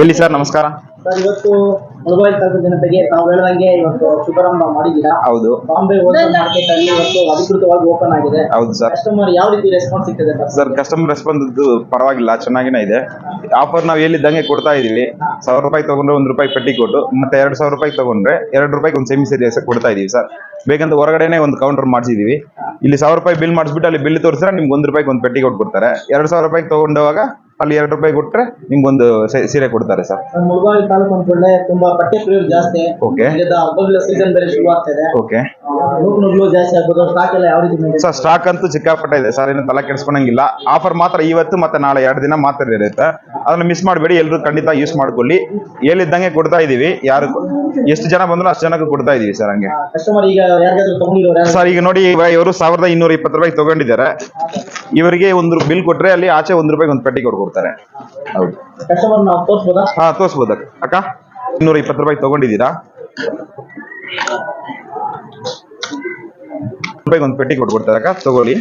ಎಲ್ಲಿ ಸರ್? ನಮಸ್ಕಾರ. ಸರ್ ಇವತ್ತು ಮೊಬೈಲ್ ತರದ ಜನತೆಗೆ ತಾವು ಹೇಳ್ದಂಗೆ ಇವತ್ತು ಶುಭಾರಂಭ ಮಾಡಿದ್ದೀರಾ? ಹೌದು. ಬಾಂಬೆ ಹೋಲ್ಸೇಲ್ ಮಾರ್ಕೆಟ್ ಅಲ್ಲಿ ಇವತ್ತು ಅಧಿಕೃತವಾಗಿ ಓಪನ್ ಆಗಿದೆ. ಹೌದು ಸರ್. ಕಸ್ಟಮರ್ ಯಾವ ರೀತಿ ರೆಸ್ಪಾನ್ಸ್ ಸಿಗ್ತದೆ ಸರ್? ಸರ್ ಕಸ್ಟಮರ್ ರೆಸ್ಪಾನ್ಸ್ ಪರವಾಗಿಲ್ಲ ಚೆನ್ನಾಗಿನೇ ಇದೆ. ಆಫರ್ ನಾವು ಎಲ್ಲಿದ್ದಂಗೆ ಕೊಡ್ತಾ ಇದೀವಿ ಸಾವಿರ ರೂಪಾಯಿ ತಗೊಂಡ್ರೆ ಒಂದ್ ರೂಪಾಯಿ ಪಟ್ಟಿ ಕೊಟ್ಟು ಮತ್ತೆ ಎರಡು ಸಾವಿರ ರೂಪಾಯಿ ತಗೊಂಡ್ರೆ ಎರಡ್ ರೂಪಾಯಿ ಒಂದು ಸೆಮಿ ಸೀರಿಯಸ್ ಕೊಡ್ತಾ ಇದೀವಿ ಸರ್. ಬೇಕಂತ ಹೊರಗಡೆನೆ ಒಂದು ಕೌಂಟರ್ ಮಾಡಿಸಿದೀವಿ. ಇಲ್ಲಿ ಸಾವಿರ ರೂಪಾಯಿ ಬಿಲ್ ಮಾಡಿಸ್ಬಿಟ್ಟು ಅಲ್ಲಿ ಬಿಲ್ ತೋರಿಸಿದ್ರೆ ನಿಮ್ಗೆ ಒಂದ್ ರೂಪಾಯಿಗೆ ಒಂದು ಪೆಟ್ಟಿ ಕೊಟ್ಟು ಕೊಡ್ತಾರೆ ಎರಡು ಸಾವಿರ ರೂಪಾಯಿ ತಗೊಂಡವಾಗ ಅಲ್ಲಿ ಎರಡು ರೂಪಾಯಿ ಕೊಟ್ಟರೆ ನಿಮ್ಗೊಂದು ಸೀರೆ ಕೊಡ್ತಾರೆ ಸರ್. ನಮ್ಮ ಮುಳಬಾಗಿಲು ತಾಲೂಕು ಅಂದ್ಕೊಳ್ಳೆ ತುಂಬಾ ಬಟ್ಟೆ ಪ್ರಿಯರು ಜಾಸ್ತಿ ಹಬ್ಬಗಳ ಸೀಸನ್ ಬೇರೆ ಶುರು ಆಗ್ತಿದೆ ಓಕೆ ನೂಕು ಜಾಸ್ತಿ ಆಗ್ಬೋದು. ಸ್ಟಾಕ್ ಎಲ್ಲ ಯಾವ ರೀತಿ ಸರ್ ಸ್ಟಾಕ್ ಅಂತೂ ಸಿಕ್ಕಾಪಟ್ಟೆ ಇದೆ. ಸರ್ ಏನು ತಲೆ ಕೆಡಿಸ್ಕೊಳಂಗಿಲ್ಲ. ಆಫರ್ ಮಾತ್ರ ಇವತ್ತು ಮತ್ತೆ ನಾಳೆ ಎರಡು ದಿನ ಮಾತ್ರ ಇರುತ್ತೆ. ಅದನ್ನ ಮಿಸ್ ಮಾಡಬೇಡಿ. ಎಲ್ಲರೂ ಖಂಡಿತ ಯೂಸ್ ಮಾಡ್ಕೊಳ್ಳಿ. ಹೇಳಿದ್ದಂಗೆ ಕೊಡ್ತಾ ಇದೀವಿ. ಯಾರು ಎಷ್ಟು ಜನ ಬಂದ್ರು ಅಷ್ಟು ಜನಕ್ಕೆ ಕೊಡ್ತಾ ಇದೀವಿ ಸರ್ ಹಂಗೆ. ಕಸ್ಟಮರ್ ಈಗ ಸರ್ ಈಗ ನೋಡಿ ಇವರು ಸಾವಿರದ ಇನ್ನೂರ ಇಪ್ಪತ್ತು ರೂಪಾಯಿ ತಗೊಂಡಿದ್ದಾರೆ. ಇವರಿಗೆ ಒಂದು ಬಿಲ್ ಕೊಟ್ರೆ ಅಲ್ಲಿ ಆಚೆ ಒಂದು ರೂಪಾಯಿಗೆ ಒಂದು ಪೆಟ್ಟಿ ಕೊಟ್ಟು ಕೊಡ್ತಾರೆ. ಹೌದು. ಹಾ ತೋರಿಸ್ಬೋದ ಅಕ್ಕ. ಅಕ್ಕ ಇನ್ನೂರ ಇಪ್ಪತ್ತು ರೂಪಾಯಿ ತಗೊಂಡಿದ್ದೀರಾ? ರೂಪಾಯಿಗೆ ಒಂದು ಪೆಟ್ಟಿ ಕೊಟ್ಬಿಡ್ತಾರೆ ಅಕ್ಕ ತಗೊಳ್ಳಿ.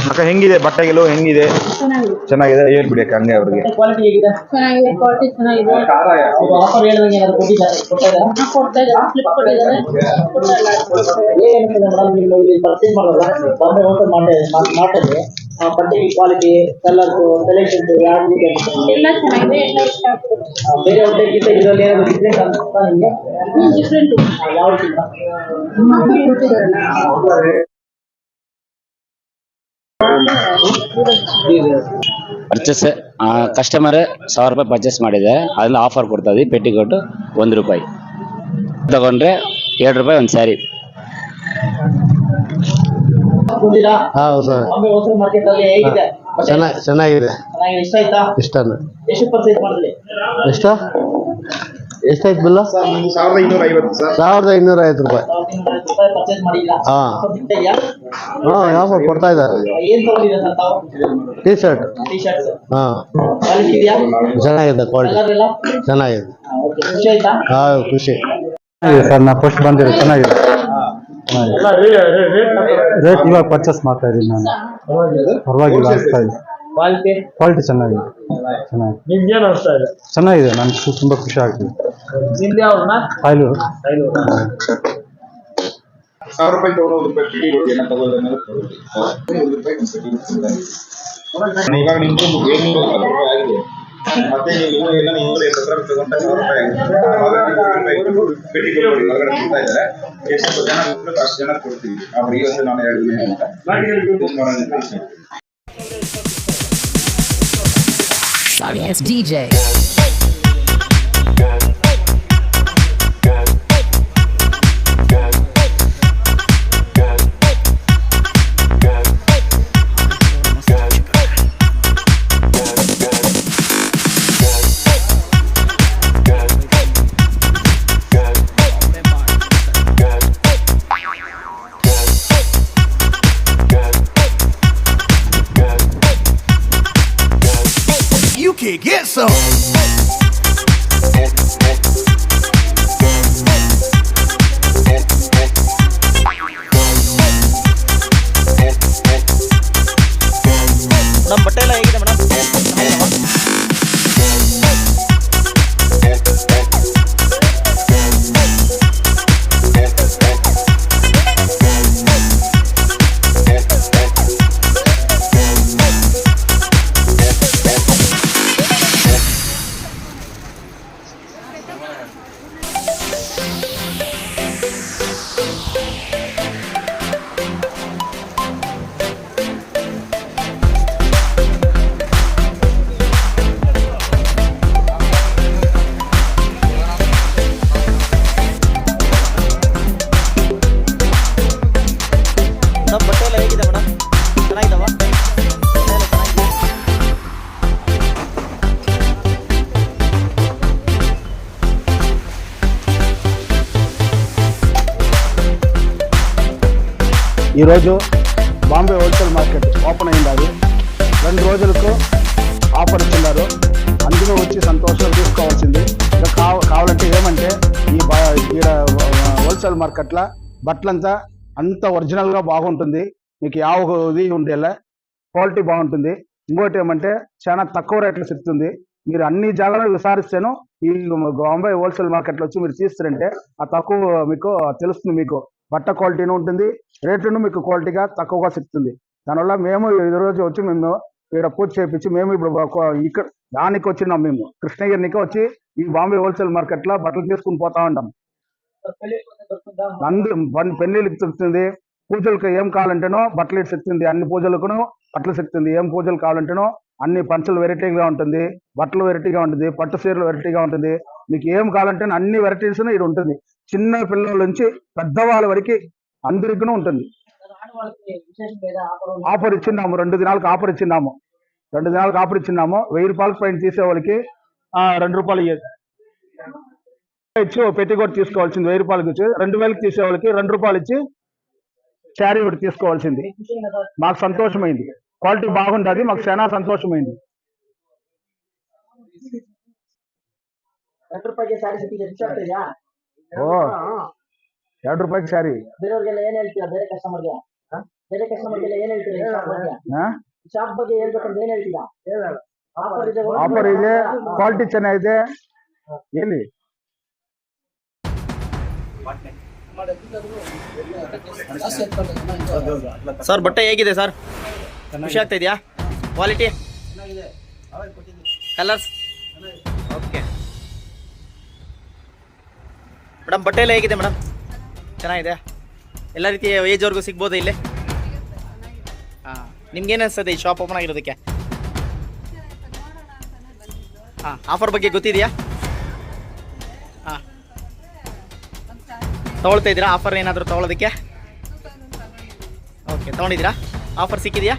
ಅಕ್ಕ ಹೆಂಗಿದೆ? ಬಟ್ಟೆಗಳು ಹೆಂಗಿದೆ? ಚೆನ್ನಾಗಿದೆ? ಚೆನ್ನಾಗಿದೆ ಹೇಳ್ಬಿಡಿ ಅಕ್ಕ ಹಂಗೆ ಅವ್ರಿಗೆ. ಕ್ವಾಲಿಟಿ ಹೇಗಿದೆ? ಚೆನ್ನಾಗಿದೆ ಕ್ವಾಲಿಟಿ ಚೆನ್ನಾಗಿದೆ. ಅವರು ಆಫರ್ ಹೇಳಿದಂಗೆ ಏನಾದ್ರು ಕೊಟ್ಟಿದ್ದಾರೆ? ಕೊಡ್ತಾ ಇದ್ದಾರೆ. ಕೊಟ್ಟಿದ್ದಾರೆ. ಇಲ್ಲ ಏನಿರ್ತದೆ ಮೇಡಮ್ ನೀವು ಇಲ್ಲಿ ಪರ್ಚೇಸ್ ಮಾಡೋಲ್ಲ ಬಾಂಬೆ ಹೋಟೆಲ್ ಮಾಡಿ ಮಾರ್ಟಲ್ಲಿ ಬಟ್ಟೆ ಕ್ವಾಲಿಟಿ ಕಲರ್ಸು ಸೆಲೆಕ್ಷನ್ ಯಾವ ರೀತಿ ಅನ್ಸುತ್ತೆ? ಎಲ್ಲ ಚೆನ್ನಾಗಿದೆ ಎಲ್ಲ ಇಷ್ಟ ಆಗ್ತದೆ. ಬೇರೆ ಹೋಟೆಲ್ಗಿಂತ ಇದರಲ್ಲಿ ಏನಾದ್ರು ಡಿಫ್ರೆಂಟ್ ಅನ್ಸುತ್ತಾ ನಿಮಗೆ? ಡಿಫ್ರೆಂಟ್ ಯಾವ ರೀತಿ ಪರ್ಚೇಸ್ ಕಸ್ಟಮರ್ ಸಾವಿರ ರೂಪಾಯಿ ಪರ್ಚೇಸ್ ಮಾಡಿದೆ. ಅದ್ರಲ್ಲಿ ಆಫರ್ ಕೊಡ್ತಾ ಇದ್ದೀವಿ ಪೆಟ್ಟಿ ಕೊಟ್ಟು ಒಂದು ರೂಪಾಯಿ. ತಗೊಂಡ್ರೆ ಎರಡು ರೂಪಾಯಿ ಒಂದು ಸ್ಯಾರಿ ಹೌದು ಸರ್. ಚೆನ್ನಾಗಿ ಚೆನ್ನಾಗಿದೆ. ಚೆನ್ನಾಗಿದೆ. ಇಷ್ಟ ಎಷ್ಟು? ಎಷ್ಟಾಯ್ತು ಬಿಲ್ಲ? ಸಾವಿರದ ಇನ್ನೂರ ಐವತ್ತು ಸರ್ ಸಾವಿರದ ಇನ್ನೂರ ಐವತ್ತು ರೂಪಾಯಿ. ಹಾಂ. ಹಾ. ಯಾವ ಕೊಡ್ತಾ ಇದ್ದಾರೆ? ಏನ್ ತಗೊಂಡಿದ್ದೀರಾ ಸರ್ ಟೀ ಶರ್ಟ್ ಹಾಂ. ಚೆನ್ನಾಗಿದೆ ಕ್ವಾಲಿಟಿ ಚೆನ್ನಾಗಿದೆ. ಹಾಂ ಖುಷಿ. ಸರ್ ನಾ ಫಸ್ಟ್ ಬಂದಿರೋ ಚೆನ್ನಾಗಿದೆ. ರೇಟ್ ಇವಾಗ ಪರ್ಚೇಸ್ ಮಾಡ್ತಾ ಇದ್ದೀನಿ ನಾನು. ಪರವಾಗಿಲ್ಲ ಅನಿಸ್ತಾ ಇದೆ. ಕ್ವಾಲಿಟಿ ಕ್ವಾಲಿಟಿ ಚೆನ್ನಾಗಿದೆ. ಚೆನ್ನಾಗಿದೆ. ನಿಮ್ಗೆ ಏನ್ ಅನಿಸ್ತಾ ಇದೆ? ಚೆನ್ನಾಗಿದೆ. ನನಗೆ ತುಂಬಾ ಖುಷಿ ಆಗ್ತಿದೆ. ನಿಮ್ದು ಸಾವಿರ ರೂಪಾಯಿ ತಗೊಂಡು ರೂಪಾಯಿ ಏನೋ ಅನ್ನೋದು ಒಂದು ರೂಪಾಯಿ. ಇವಾಗ ನಿಮ್ಗೆ ಆಗಿದೆ. ಮತ್ತೆ ನೀವು ಏನೋ ಇನ್ನೂರ ಐವತ್ತು ರೂಪಾಯಿ ತಗೊಂಡ್ರೆ ಸಾವಿರ ರೂಪಾಯಿ ಹೊರಗಡೆ ಕೊಡ್ತಾ ಇದ್ದಾರೆ. ಎಷ್ಟು ಜನ ಅಷ್ಟು ಜನ ಕೊಡ್ತೀವಿ. ಅವ್ರಿಗೆ ನಾನು ಎರಡು ದಿನ ಅಂತ. Sorry ass DJ. can't get some. ఈరోజు బాంబే హోల్సేల్ మార్కెట్ ఓపెన్ అయింది రెండు రోజులకు ఆఫర్ ఇస్తున్నారు అందులో వచ్చి సంతోషంగా తీసుకోవాల్సింది. ఇంకా కావ కావాలంటే ఏమంటే ఈ బా ఈడ హోల్సేల్ మార్కెట్లో బట్టలంతా అంత ఒరిజినల్గా బాగుంటుంది. మీకు యావది ఉండేలా క్వాలిటీ బాగుంటుంది. ఇంకోటి ఏమంటే చాలా తక్కువ రేట్లో చెప్తుంది మీరు అన్ని జాగాలో విసారిస్తేను ఈ బాంబే హోల్సేల్ మార్కెట్లో వచ్చి మీరు తీస్తారంటే ఆ తక్కువ మీకు తెలుస్తుంది మీకు. బట్ట క్వాలిటీని ఉంటుంది రేట్లను మీకు క్వాలిటీగా తక్కువగా సిక్కుతుంది దానివల్ల మేము ఈరోజు రోజు వచ్చి మేము ఇక్కడ పూజ చేయించి మేము ఇప్పుడు ఇక్కడ దానికి వచ్చినాం మేము. కృష్ణగిరికి వచ్చి ఈ బాంబే హోల్సేల్ మార్కెట్లో బట్టలు తీసుకుని పోతా ఉంటాం అందు పన్- పెళ్ళిళ్ళకి చెప్తుంది పూజలకు ఏం కావాలంటేనో బట్టలు చెప్తుంది అన్ని పూజలకును బట్టలు చెప్తుంది. ఏం పూజలు కావాలంటేనో అన్ని పంచలు వెరైటీగా ఉంటుంది బట్టలు వెరైటీగా ఉంటుంది పట్టు చీరలు వెరైటీగా ఉంటుంది. మీకు ఏం కావాలంటే అన్ని వెరైటీస్ ఇది ఉంటుంది. చిన్న పిల్లల నుంచి పెద్దవాళ్ళ వరకు అందరికీ ఉంటుంది. ఆఫర్ ఇచ్చిన్నాము రెండు దినాలకు ఆఫర్ ఇచ్చిన్నాము రెండు దినాలకు ఆఫర్ ఇచ్చిన్నాము వెయ్యి రూపాయలకు పైన తీసే వాళ్ళకి రెండు రూపాయలు ఇచ్చి పెట్టి కూడా తీసుకోవాల్సింది వెయ్యి రూపాయలకి ఇచ్చి. రెండు వేలకు తీసే వాళ్ళకి రెండు రూపాయలు ఇచ్చి శారీ ఒకటి తీసుకోవాల్సింది. మాకు సంతోషమైంది. క్వాలిటీ బాగుంటుంది మాకు చాలా సంతోషమైంది. రెండు రూపాయలు ಓ ಎರಡು ರೂಪಾಯಿಗೆ ಸಾರಿ. ಬೇರೆಯವ್ರಿಗೆಲ್ಲ ಏನ್ ಹೇಳ್ತೀರಾ? ಬೇರೆ ಕಸ್ಟಮರ್ಗೆ ಬೇರೆ ಕಸ್ಟಮರ್ಗೆಲ್ಲ ಏನ್ ಹೇಳ್ತೀರಾ ಶಾಪ್ ಬಗ್ಗೆ? ಹಾ? ಶಾಪ್ ಬಗ್ಗೆ ಹೇಳ್ಬೇಕಂದ್ರೆ ಏನ್ ಹೇಳ್ತೀರಾ? ಆಫರ್ ಇದೆ ಆಫರ್ ಇದೆ ಕ್ವಾಲಿಟಿ ಚೆನ್ನಾಗಿದೆ. ಎಲ್ಲಿ? ಸರ್ ಬಟ್ಟೆ ಹೇಗಿದೆ ಸರ್? ಖುಷಿ ಆಗ್ತಾ ಇದೆಯಾ? ಕ್ವಾಲಿಟಿ ಕಲರ್ಸ್ ಓಕೆ ಮೇಡಮ್ ಬಟ್ಟೆ ಎಲ್ಲ ಹೇಗಿದೆ ಮೇಡಮ್ ಚೆನ್ನಾಗಿದೆ? ಎಲ್ಲ ರೀತಿಯ ಏಜ್ವರೆಗೂ ಸಿಗ್ಬೋದು ಇಲ್ಲಿ? ಹಾಂ ನಿಮ್ಗೇನು ಅನಿಸ್ತದೆ ಈ ಶಾಪ್ ಓಪನ್ ಆಗಿರೋದಕ್ಕೆ? ಹಾಂ ಆಫರ್ ಬಗ್ಗೆ ಗೊತ್ತಿದೆಯಾ? ಹಾಂ. ತೊಗೊಳ್ತಾ ಇದ್ದೀರಾ? ಆಫರ್ ಏನಾದರೂ ತೊಗೊಳೋದಕ್ಕೆ? ಓಕೆ ತಗೊಂಡಿದ್ದೀರಾ? ಆಫರ್ ಸಿಕ್ಕಿದೆಯಾ?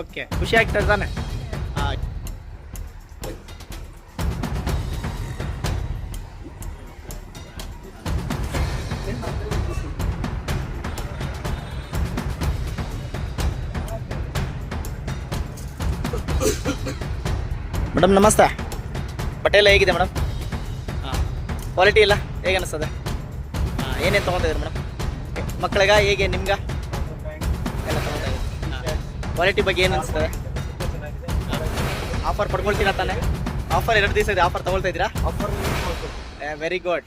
ಓಕೆ ಖುಷಿ ಆಗ್ತದೆ ತಾನೆ ಮೇಡಮ್ ನಮಸ್ತೆ ಬಟ್ಟೆ ಎಲ್ಲ ಹೇಗಿದೆ ಮೇಡಮ್ ಹಾಂ. ಕ್ವಾಲಿಟಿ ಎಲ್ಲ ಹೇಗೆ ಅನಿಸ್ತದೆ? ಹಾಂ. ಏನೇನು ತೊಗೊತಿದ್ದೀರಿ ಮೇಡಮ್ ಮಕ್ಕಳಿಗ ಹೇಗೆ ನಿಮ್ಗ? ಎಲ್ಲ ತೊಗೊತಾ ಇದ್ದೀರಿ. ಕ್ವಾಲಿಟಿ ಬಗ್ಗೆ ಏನು ಅನಿಸ್ತದೆ? ಆಫರ್ ಪಡ್ಕೊಳ್ತೀರಾ ತಾನೆ? ಆಫರ್ ಎರಡು ದಿವಸ ಇದೆ ಆಫರ್ ತಗೊಳ್ತಾ ಇದ್ದೀರಾ? ಆಫರ್ ವೆರಿ ಗುಡ್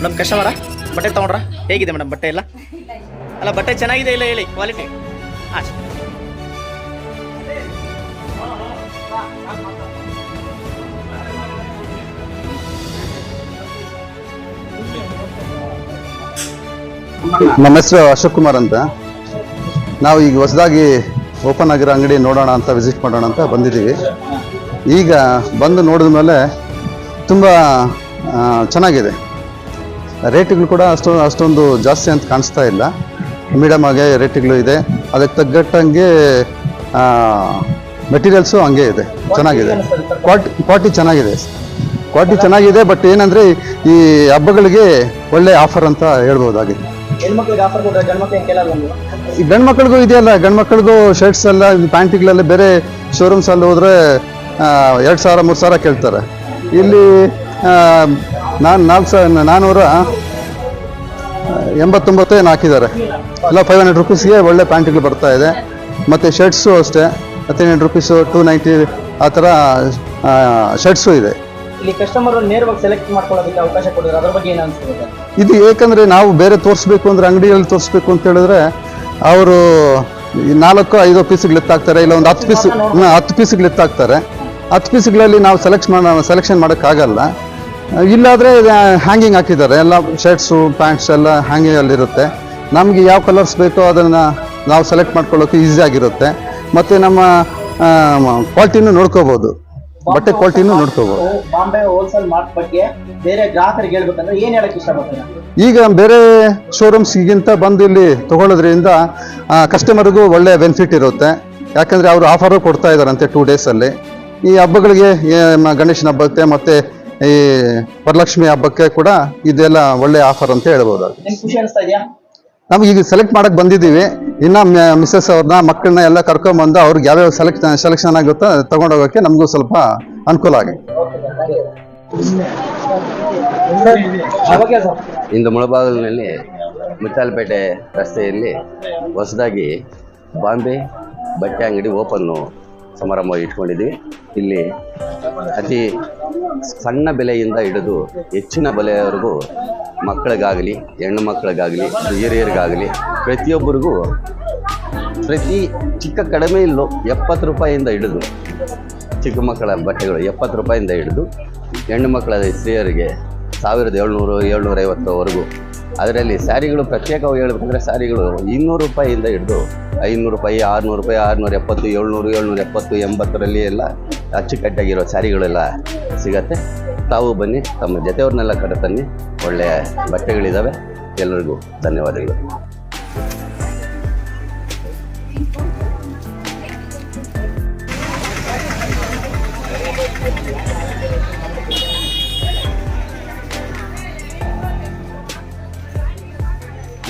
ಮೇಡಮ್ ಕಸ್ಟಮರ? ಬಟ್ಟೆ ತೊಗೊಂಡ್ರ? ಹೇಗಿದೆ ಮೇಡಮ್ ಬಟ್ಟೆ ಎಲ್ಲ? ಅಲ್ಲ, ಬಟ್ಟೆ ಚೆನ್ನಾಗಿದೆ ಇಲ್ಲ ಹೇಳಿ ಕ್ವಾಲಿಟಿ ಹಾಂ ನಮ್ಮ ಹೆಸರು ಅಶೋಕ್ ಕುಮಾರ್ ಅಂತ. ನಾವು ಈಗ ಹೊಸದಾಗಿ ಓಪನ್ ಆಗಿರೋ ಅಂಗಡಿ ನೋಡೋಣ ಅಂತ ವಿಸಿಟ್ ಮಾಡೋಣ ಅಂತ ಬಂದಿದ್ದೀವಿ. ಈಗ ಬಂದು ನೋಡಿದ ಮೇಲೆ ತುಂಬ ಚೆನ್ನಾಗಿದೆ. ರೇಟ್ಗಳು ಕೂಡ ಅಷ್ಟು ಅಷ್ಟೊಂದು ಜಾಸ್ತಿ ಅಂತ ಕಾಣಿಸ್ತಾ ಇಲ್ಲ. ಮೀಡಿಯಮ್ ಆಗಿ ರೇಟ್ಗಳು ಇದೆ. ಅದಕ್ಕೆ ತಗ್ಗಟ್ಟಂಗೆ ಮೆಟೀರಿಯಲ್ಸು ಹಂಗೆ ಇದೆ. ಚೆನ್ನಾಗಿದೆ. ಕ್ವಾಟಿ ಕ್ವಾಟಿ ಚೆನ್ನಾಗಿದೆ. ಕ್ವಾಲಿಟಿ ಚೆನ್ನಾಗಿದೆ ಬಟ್ ಏನಂದರೆ ಈ ಹಬ್ಬಗಳಿಗೆ ಒಳ್ಳೆ ಆಫರ್ ಅಂತ ಹೇಳ್ಬೋದಾಗಿದೆ ಈ ಗಂಡ್ಮಕ್ಳಿಗೂ ಇದೆಯಲ್ಲ ಗಂಡ್ಮಕ್ಳಿಗೂ ಶರ್ಟ್ಸ್ ಎಲ್ಲ ಪ್ಯಾಂಟ್ಗಳೆಲ್ಲ ಬೇರೆ ಶೋರೂಮ್ಸಲ್ಲಿ ಹೋದ್ರೆ ಎರಡು ಸಾವಿರ ಮೂರು ಸಾವಿರ ಕೇಳ್ತಾರೆ. ಇಲ್ಲಿ ನಾನು ನಾಲ್ಕು ಸಾವಿರ ನಾನ್ನೂರ ಎಂಬತ್ತೊಂಬತ್ತು ಏನು ಹಾಕಿದ್ದಾರೆ ಎಲ್ಲ ಫೈವ್ ಹಂಡ್ರೆಡ್ ರುಪೀಸ್ಗೆ ಒಳ್ಳೆ ಪ್ಯಾಂಟ್ಗಳು ಬರ್ತಾ ಇದೆ. ಮತ್ತು ಶರ್ಟ್ಸು ಅಷ್ಟೇ. ಹದಿನೆಂಟು ರುಪೀಸು ಟೂ ನೈಂಟಿ ಆ ಥರ ಶರ್ಟ್ಸು ಇದೆ. ಇಲ್ಲಿ ಕಸ್ಟಮರ್ ನೇರವಾಗಿ ಸೆಲೆಕ್ಟ್ ಮಾಡ್ಕೊಳ್ಳೋದಕ್ಕೆ ಅವಕಾಶ ಕೊಡಿದ್ರೆ ಅದ್ರ ಬಗ್ಗೆ ಏನು ಅನ್ಸುತ್ತೆ? ಇದು ಏಕೆಂದರೆ ನಾವು ಬೇರೆ ತೋರಿಸ್ಬೇಕು ಅಂದರೆ ಅಂಗಡಿಯಲ್ಲಿ ತೋರಿಸ್ಬೇಕು ಅಂತ ಹೇಳಿದ್ರೆ ಅವರು ನಾಲ್ಕು ಐದು ಪೀಸ್ಗಳು ಎತ್ತಾಕ್ತಾರೆ ಇಲ್ಲ ಒಂದು ಹತ್ತು ಪೀಸ್ ಹತ್ತು ಪೀಸ್ಗಳು ಎತ್ತಾಕ್ತಾರೆ ಹತ್ತು ಪೀಸ್ಗಳಲ್ಲಿ ನಾವು ಸೆಲೆಕ್ಟ್ ಮಾಡ ಸೆಲೆಕ್ಷನ್ ಮಾಡೋಕ್ಕಾಗಲ್ಲ. ಇಲ್ಲಾದರೆ ಹ್ಯಾಂಗಿಂಗ್ ಹಾಕಿದ್ದಾರೆ. ಎಲ್ಲ ಶರ್ಟ್ಸು ಪ್ಯಾಂಟ್ಸ್ ಎಲ್ಲ ಹ್ಯಾಂಗಿಂಗಲ್ಲಿರುತ್ತೆ ನಮಗೆ ಯಾವ ಕಲರ್ಸ್ ಬೇಕೋ ಅದನ್ನು ನಾವು ಸೆಲೆಕ್ಟ್ ಮಾಡ್ಕೊಳ್ಳೋಕೆ ಈಸಿ ಆಗಿರುತ್ತೆ. ಮತ್ತು ನಮ್ಮ ಕ್ವಾಲಿಟಿನೂ ನೋಡ್ಕೋಬೋದು. ಬಟ್ಟೆ ಕ್ವಾಲಿಟಿನೂ ನೋಡ್ಕೋಬಹುದು ಬಾಂಬೆ ಹೋಲ್ಸೇಲ್ ಮಾರ್ಟ್ ಬಗ್ಗೆ ಬೇರೆ ಗ್ರಾಹಕರಿಗೆ ಹೇಳ್ಬೇಕಂದ್ರೆ ಏನ್ ಹೇಳಕ್ ಇಷ್ಟಪಡ್ತೀರಾ? ಈಗ ಬೇರೆ ಶೋರೂಮ್ಸ್ಗಿಂತ ಬಂದು ಇಲ್ಲಿ ತಗೊಳ್ಳೋದ್ರಿಂದ ಕಸ್ಟಮರ್ಗೂ ಒಳ್ಳೆ ಬೆನಿಫಿಟ್ ಇರುತ್ತೆ. ಯಾಕಂದ್ರೆ ಅವರು ಆಫರು ಕೊಡ್ತಾ ಇದ್ದಾರಂತೆ ಟೂ ಡೇಸಲ್ಲಿ ಈ ಹಬ್ಬಗಳಿಗೆ ಗಣೇಶನ ಹಬ್ಬಕ್ಕೆ ಮತ್ತೆ ಈ ವರಲಕ್ಷ್ಮಿ ಹಬ್ಬಕ್ಕೆ ಕೂಡ ಇದೆಲ್ಲ ಒಳ್ಳೆ ಆಫರ್ ಅಂತ ಹೇಳ್ಬೋದು. ನಿಮ್ಗೆ ಖುಷಿ ಅನಿಸ್ತಾ ಇದೆಯಾ? ನಮ್ಗೆ ಈಗ ಸೆಲೆಕ್ಟ್ ಮಾಡಕ್ ಬಂದಿದ್ದೀವಿ. ಇನ್ನ ಮಿಸ್ಸಸ್ ಅವ್ರನ್ನ ಮಕ್ಕಳನ್ನ ಎಲ್ಲ ಕರ್ಕೊಂಬಂದು ಅವ್ರಿಗೆ ಯಾವ್ಯಾವ ಸೆಲೆಕ್ಟ್ ಸೆಲೆಕ್ಷನ್ ಆಗುತ್ತೋ ತಗೊಂಡೋಗಕ್ಕೆ ನಮಗೂ ಸ್ವಲ್ಪ ಅನುಕೂಲ ಆಗಿದೆ ಸರ್ ಇಂದು ಮುಳಬಾಗಿಲಿನಲ್ಲಿ ಮಿಠಾಲ್ಪೇಟೆ ರಸ್ತೆಯಲ್ಲಿ ಹೊಸದಾಗಿ ಬಾಂಬೆ ಬಟ್ಟೆ ಅಂಗಡಿ ಓಪನ್ನು ಸಮಾರಂಭ ಇಟ್ಕೊಂಡಿದ್ವಿ ಇಲ್ಲಿ ಅತಿ ಸಣ್ಣ ಬೆಲೆಯಿಂದ ಹಿಡಿದು ಹೆಚ್ಚಿನ ಬೆಲೆಯವರೆಗೂ ಮಕ್ಕಳಿಗಾಗಲಿ, ಹೆಣ್ಣು ಮಕ್ಕಳಿಗಾಗಲಿ, ಹಿರಿಯರಿಗಾಗಲಿ ಪ್ರತಿಯೊಬ್ಬರಿಗೂ ಪ್ರತಿ ಚಿಕ್ಕ ಕಡಿಮೆ ಇಲ್ಲೋ ಎಪ್ಪತ್ತು ರೂಪಾಯಿಯಿಂದ ಹಿಡಿದು ಚಿಕ್ಕ ಮಕ್ಕಳ ಬಟ್ಟೆಗಳು ಎಪ್ಪತ್ತು ರೂಪಾಯಿಂದ ಹಿಡಿದು ಹೆಣ್ಣು ಮಕ್ಕಳ ಸ್ತ್ರೀಯರಿಗೆ ಸಾವಿರದ ಏಳ್ನೂರು, ಏಳ್ನೂರೈವತ್ತವರೆಗೂ. ಅದರಲ್ಲಿ ಸ್ಯಾರಿಗಳು ಪ್ರತ್ಯೇಕವಾಗಿ ಹೇಳ್ಬೇಕಂದ್ರೆ ಸ್ಯಾರಿಗಳು ಇನ್ನೂರು ರೂಪಾಯಿಯಿಂದ ಹಿಡಿದು ಐನೂರು ರೂಪಾಯಿ, ಆರುನೂರು ರೂಪಾಯಿ ಆರುನೂರ ಎಪ್ಪತ್ತು ಏಳ್ನೂರು ಏಳ್ನೂರ ಎಪ್ಪತ್ತು ಎಂಬತ್ತರಲ್ಲಿ ಎಲ್ಲ ಅಚ್ಚುಕಟ್ಟಾಗಿರೋ ಸ್ಯಾರಿಗಳೆಲ್ಲ ಸಿಗತ್ತೆ. ತಾವು ಬನ್ನಿ, ತಮ್ಮ ಜೊತೆಯವ್ರನ್ನೆಲ್ಲ ಕರೆತನ್ನಿ. ಒಳ್ಳೆಯ ಬಟ್ಟೆಗಳಿದ್ದಾವೆ ಎಲ್ಲರಿಗೂ ಧನ್ಯವಾದಗಳು.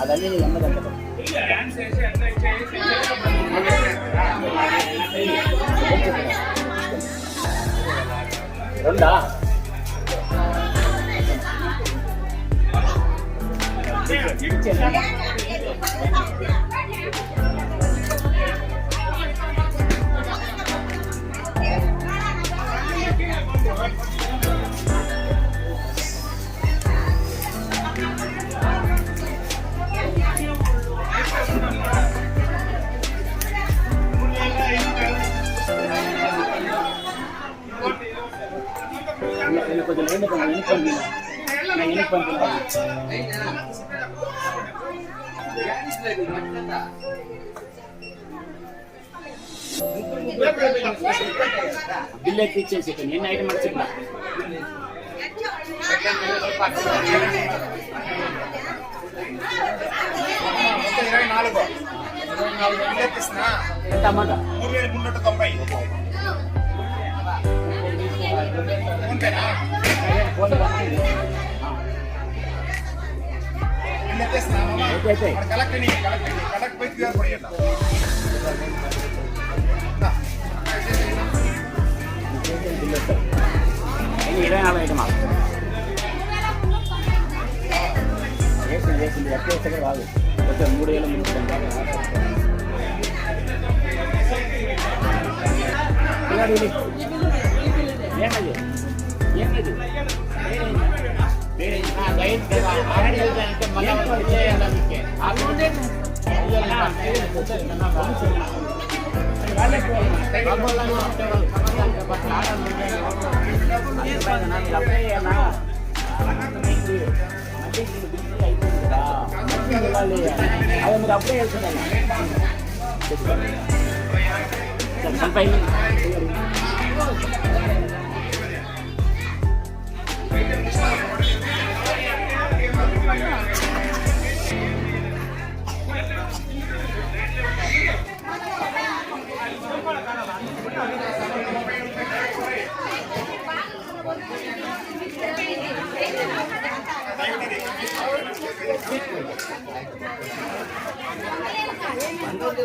అవన్నీ నీకు అందదంట రెండా ఇచ్చేనా கொஞ்சம் லைனில் கொஞ்சம் இனிக் பண்ணுங்க நான் இனிக் பண்ணுறேன் బిల్ ఎత్తిచ్చేసి నేను ఐటమ్ అడిచిన్నా ఇరవై నాలుగు ఇరవై నాలుగు బిల్ ఎత్తిస్తున్నా ఎంత అమ్మ మూడు వేల మున్నూట తొంభై ఇరవై నాలుగు ఐటమా వేసింది వేసింది ఎక్కడ వేస్తే రాదు వచ్చే మూడు వేల ముందు ఇలా வேகாது ஏகாது ಬೇರೆ అది మీరు అప్లై చేస్తున్నాను ಸ್ವಲ್ಪ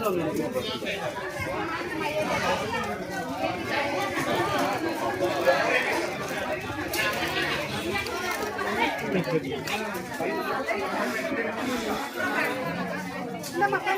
Kita makan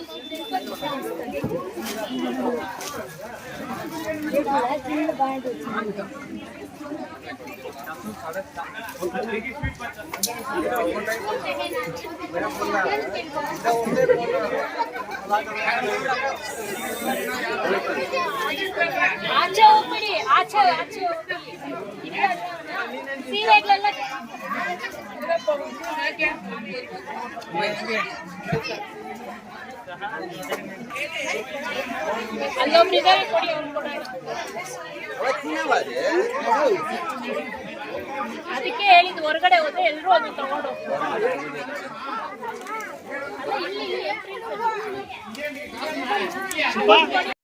ಆಚೆ ಹೋಗ್ಬಿಡಿ ಆಚೆ ಆಚೆ ಹೋಗ್ಬಿಡಿ ಸೀರೆಗಳೆಲ್ಲ ಅಲ್ಲೊಬ್ರಿದ್ದಾರೆ ಕೊಡಿ ಅವ್ರು ಕೊಡೋಣ ಅದಕ್ಕೆ ಹೇಳಿದ್ದು ಹೊರಗಡೆ ಹೋದ್ರೆ ಎಲ್ಲರೂ ಅದನ್ನ ತಗೊಂಡು ಹೋಗ್ತಾರೆ ಅಲ್ಲ ಇಲ್ಲಿ ಇಲ್ಲಿ